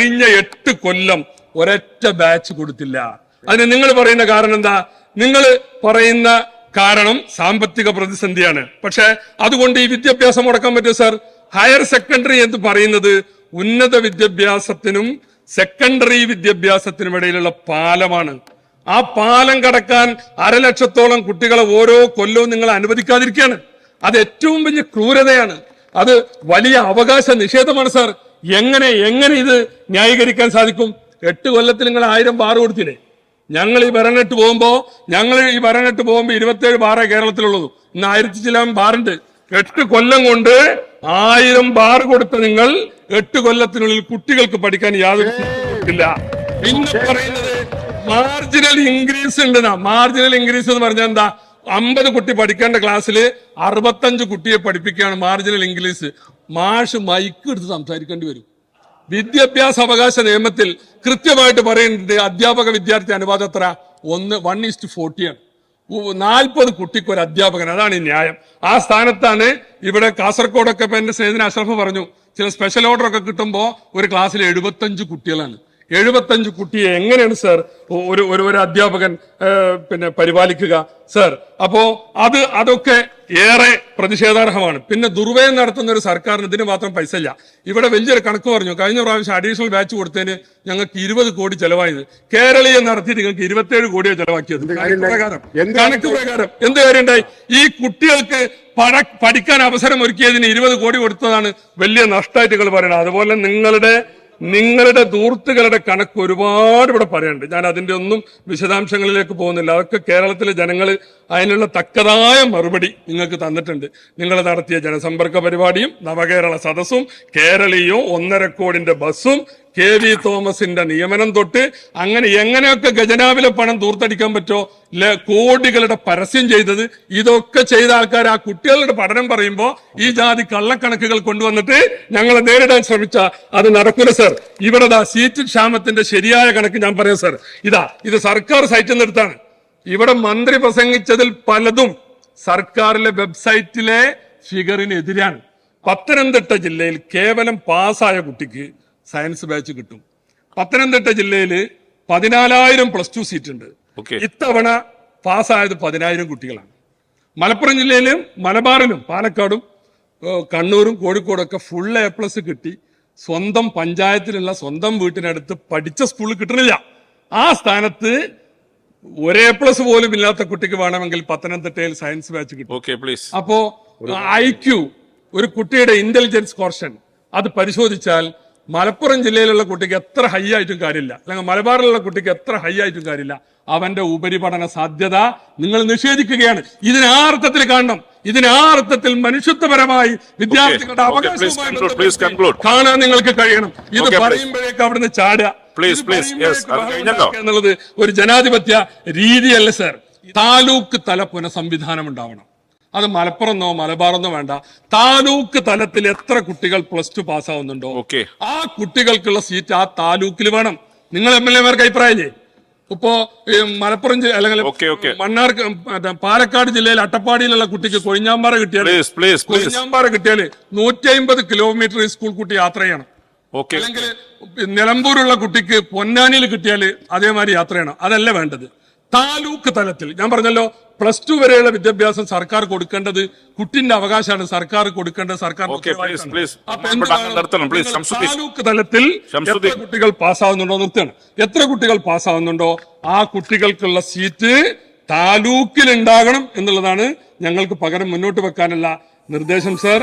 കഴിഞ്ഞ എട്ട് കൊല്ലം ഒരൊറ്റ ബാച്ച് കൊടുത്തില്ല. അതിന് നിങ്ങൾ പറയുന്ന കാരണം എന്താ? നിങ്ങൾ പറയുന്ന കാരണം സാമ്പത്തിക പ്രതിസന്ധിയാണ്. പക്ഷെ അതുകൊണ്ട് ഈ വിദ്യാഭ്യാസം മുടക്കാൻ പറ്റും സാർ ഹയർ സെക്കൻഡറി എന്ന് പറയുന്നത് ഉന്നത വിദ്യാഭ്യാസത്തിനും സെക്കൻഡറി വിദ്യാഭ്യാസത്തിനും ഇടയിലുള്ള പാലമാണ്. ആ പാലം കടക്കാൻ അരലക്ഷത്തോളം കുട്ടികളെ ഓരോ കൊല്ലവും നിങ്ങൾ അനുവദിക്കാതിരിക്കുകയാണ്. അത് ഏറ്റവും വലിയ ക്രൂരതയാണ്. അത് വലിയ അവകാശ നിഷേധമാണ് സാർ എങ്ങനെ എങ്ങനെ ഇത് ന്യായീകരിക്കാൻ സാധിക്കും? എട്ട് കൊല്ലത്തിൽ നിങ്ങൾ ആയിരം ബാർ കൊടുത്തില്ലേ? ഞങ്ങൾ ഈ ഭരണിട്ട് പോകുമ്പോ ഞങ്ങൾ ഈ ഭരണിട്ട് പോകുമ്പോ ഇരുപത്തേഴ് ബാറേ കേരളത്തിലുള്ളത് ഇന്ന് ആയിരത്തി ചില ബാറുണ്ട്. എട്ട് കൊല്ലം കൊണ്ട് ആയിരം ബാർ കൊടുത്ത നിങ്ങൾ എട്ട് കൊല്ലത്തിനുള്ളിൽ കുട്ടികൾക്ക് പഠിക്കാൻ യാതൊരു ഇല്ല. പിന്നെ പറയുന്നത് മാർജിനൽ ഇൻക്രീസ് ഉണ്ട് മാർജിനൽ ഇൻക്രീസ് എന്ന് പറഞ്ഞാൽ എന്താ? അമ്പത് കുട്ടി പഠിക്കേണ്ട ക്ലാസ്സിൽ അറുപത്തഞ്ച് കുട്ടിയെ പഠിപ്പിക്കുകയാണ് മാർജിനൽ ഇംഗ്ലീഷ് മാഷ് മൈക്ക് എടുത്ത് സംസാരിക്കേണ്ടി വരും. വിദ്യാഭ്യാസ അവകാശ നിയമത്തിൽ കൃത്യമായിട്ട് പറയുന്നുണ്ട് അധ്യാപക വിദ്യാർത്ഥി അനുപാതം എത്ര? ഒന്ന് വൺ ഈസ്റ്റ് ഫോർട്ടിയാണ് നാൽപ്പത് കുട്ടിക്ക് ഒരു അധ്യാപകൻ അതാണ് ഈ ന്യായം. ആ സ്ഥാനത്താണ് ഇവിടെ കാസർഗോഡൊക്കെ ഇപ്പൊ എന്റെ സ്നേഹിതൻ അഷ്റഫ് പറഞ്ഞു ചില സ്പെഷ്യൽ ഓർഡർ ഒക്കെ കിട്ടുമ്പോൾ ഒരു ക്ലാസ്സിൽ എഴുപത്തഞ്ച് കുട്ടികളാണ്. എഴുപത്തഞ്ച് കുട്ടിയെ എങ്ങനെയാണ് സർ ഒരു ഒരു ഒരു അധ്യാപകൻ പിന്നെ പരിപാലിക്കുക? സർ അപ്പോ അത് അതൊക്കെ ഏറെ പ്രതിഷേധാർഹമാണ്. പിന്നെ ദുർവ്യയം നടത്തുന്ന ഒരു സർക്കാരിന് ഇതിന് മാത്രം പൈസ ഇല്ല ഇവിടെ വലിയൊരു കണക്ക് പറഞ്ഞു. കഴിഞ്ഞ പ്രാവശ്യം അഡീഷണൽ ബാച്ച് കൊടുത്തതിന് ഞങ്ങൾക്ക് ഇരുപത് കോടി ചെലവായത്. കേരളീയം നടത്തി നിങ്ങൾക്ക് ഇരുപത്തിയേഴ് കോടിയോ ചെലവാക്കിയത്. കണക്ക് പ്രകാരം. എന്ത് കണക്ക് പ്രകാരം. എന്ത് കാര്യമുണ്ടായി? ഈ കുട്ടികൾക്ക് പഴ പഠിക്കാൻ അവസരം ഒരുക്കിയതിന് ഇരുപത് കോടി കൊടുത്തതാണ് വലിയ നഷ്ടമായിട്ട് നിങ്ങൾ പറയുന്നത് അതുപോലെ നിങ്ങളുടെ നിങ്ങളുടെ ദൂർത്തുകളുടെ കണക്ക് ഒരുപാട് ഇവിടെ പറയാനുണ്ട്. ഞാൻ അതിന്റെ ഒന്നും വിശദാംശങ്ങളിലേക്ക് പോകുന്നില്ല. അതൊക്കെ കേരളത്തിലെ ജനങ്ങൾ അതിനുള്ള തക്കതായ മറുപടി നിങ്ങൾക്ക് തന്നിട്ടുണ്ട്. നിങ്ങൾ നടത്തിയ ജനസമ്പർക്ക പരിപാടിയും നവകേരള സദസ്സും കേരളീയവും ഒന്നര കോടിന്റെ ബസ്സും കെ വി തോമസിന്റെ നിയമനം തൊട്ട് അങ്ങനെ എങ്ങനെയൊക്കെ ഖജനാവിലെ പണം തൂർത്തടിക്കാൻ പറ്റോ ഇല്ല കോടികളുടെ പരസ്യം ചെയ്തത് ഇതൊക്കെ ചെയ്ത ആൾക്കാർ ആ കുട്ടികളുടെ പഠനം പറയുമ്പോൾ ഈ ജാതി കള്ളക്കണക്കുകൾ കൊണ്ടുവന്നിട്ട് ഞങ്ങളെ നേരിടാൻ ശ്രമിച്ച അത് നടക്കൂല സർ. ഇവിടെ സീറ്റ് ക്ഷാമത്തിന്റെ ശരിയായ കണക്ക് ഞാൻ പറയാം സർ. ഇതാ ഇത് സർക്കാർ സൈറ്റിൽ നിന്ന് എടുത്താണ്. ഇവിടെ മന്ത്രി പ്രസംഗിച്ചതിൽ പലതും സർക്കാരിലെ വെബ്സൈറ്റിലെ ഫിഗറിനെതിരാണ് പത്തനംതിട്ട ജില്ലയിൽ കേവലം പാസ്സായ കുട്ടിക്ക് സയൻസ് ബാച്ച് കിട്ടും. പത്തനംതിട്ട ജില്ലയിൽ പതിനാലായിരം പ്ലസ് ടു സീറ്റ് ഉണ്ട് ഇത്തവണ പാസ്സായത് പതിനായിരം കുട്ടികളാണ്. മലപ്പുറം ജില്ലയിലും മലബാറിലും പാലക്കാടും കണ്ണൂരും കോഴിക്കോടും ഒക്കെ ഫുൾ എ പ്ലസ് കിട്ടി. സ്വന്തം പഞ്ചായത്തിലുള്ള സ്വന്തം വീട്ടിനടുത്ത് പഠിച്ച സ്കൂളിൽ കിട്ടണില്ല. ആ സ്ഥാനത്ത് ഒരേ പ്ലസ് പോലും ഇല്ലാത്ത കുട്ടിക്ക് വേണമെങ്കിൽ പത്തനംതിട്ടയിൽ സയൻസ് ബാച്ച് കിട്ടും. അപ്പോ ഐ ഒരു കുട്ടിയുടെ ഇന്റലിജൻസ് കോർഷൻ അത് പരിശോധിച്ചാൽ മലപ്പുറം ജില്ലയിലുള്ള കുട്ടിക്ക് എത്ര ഹൈ ആയിട്ടും കാര്യമില്ല. അല്ലെങ്കിൽ മലബാറിലുള്ള കുട്ടിക്ക് എത്ര ഹൈ ആയിട്ടും കാര്യമില്ല. അവന്റെ ഉപരിപഠന സാധ്യത നിങ്ങൾ നിഷേധിക്കുകയാണ്. ഇതിന് ആ അർത്ഥത്തിൽ കാണണം. ഇതിന് ആ അർത്ഥത്തിൽ മനുഷ്യത്വപരമായി വിദ്യാർത്ഥികളുടെ അവകാശം അവകാശവുമായി. കാണാൻ നിങ്ങൾക്ക് കഴിയണം. ഇത്. പറയുമ്പോഴേക്ക് അവിടുന്ന് ചാടുക. എന്നുള്ളത് ഒരു ജനാധിപത്യ രീതിയല്ല സർ താലൂക്ക് തല പുനഃസംവിധാനം ഉണ്ടാവണം. അത് മലപ്പുറന്നോ മലബാറെന്നോ വേണ്ട. താലൂക്ക് തലത്തിൽ എത്ര കുട്ടികൾ പ്ലസ് ടു പാസ്സാവുന്നുണ്ടോ? ഓക്കെ. ആ കുട്ടികൾക്കുള്ള സീറ്റ് ആ താലൂക്കിൽ വേണം. നിങ്ങൾ എം എൽ എമാർക്ക് അഭിപ്രായമില്ലേ? ഇപ്പോ മലപ്പുറം അല്ലെങ്കിൽ Okay, okay. മണ്ണാർ പാലക്കാട് ജില്ലയിൽ അട്ടപ്പാടിയിലുള്ള കുട്ടിക്ക് കൊഴിഞ്ഞാമ്പാറ കിട്ടിയാൽ കൊഴിഞ്ഞാമ്പാറ കിട്ടിയാൽ നൂറ്റി അമ്പത് കിലോമീറ്റർ സ്കൂൾ കുട്ടി യാത്ര ചെയ്യണം. അല്ലെങ്കിൽ നിലമ്പൂരുള്ള കുട്ടിക്ക് പൊന്നാനിയിൽ കിട്ടിയാൽ അതേമാതിരി യാത്ര ചെയ്യണം. അതല്ല വേണ്ടത്. താലൂക്ക് തലത്തിൽ ഞാൻ പറഞ്ഞല്ലോ പ്ലസ് ടു വരെയുള്ള വിദ്യാഭ്യാസം സർക്കാർ കൊടുക്കേണ്ടത് കുട്ടിന്റെ അവകാശമാണ്. സർക്കാർ കൊടുക്കേണ്ടത് സർക്കാർ താലൂക്ക് തലത്തിൽ എത്ര കുട്ടികൾ പാസ്സാവുന്നുണ്ടോ നിർത്തണം. എത്ര കുട്ടികൾ പാസ്സാവുന്നുണ്ടോ ആ കുട്ടികൾക്കുള്ള സീറ്റ് താലൂക്കിൽ ഉണ്ടാകണം എന്നുള്ളതാണ് ഞങ്ങൾക്ക് പകരം മുന്നോട്ട് വെക്കാനുള്ള നിർദ്ദേശം സർ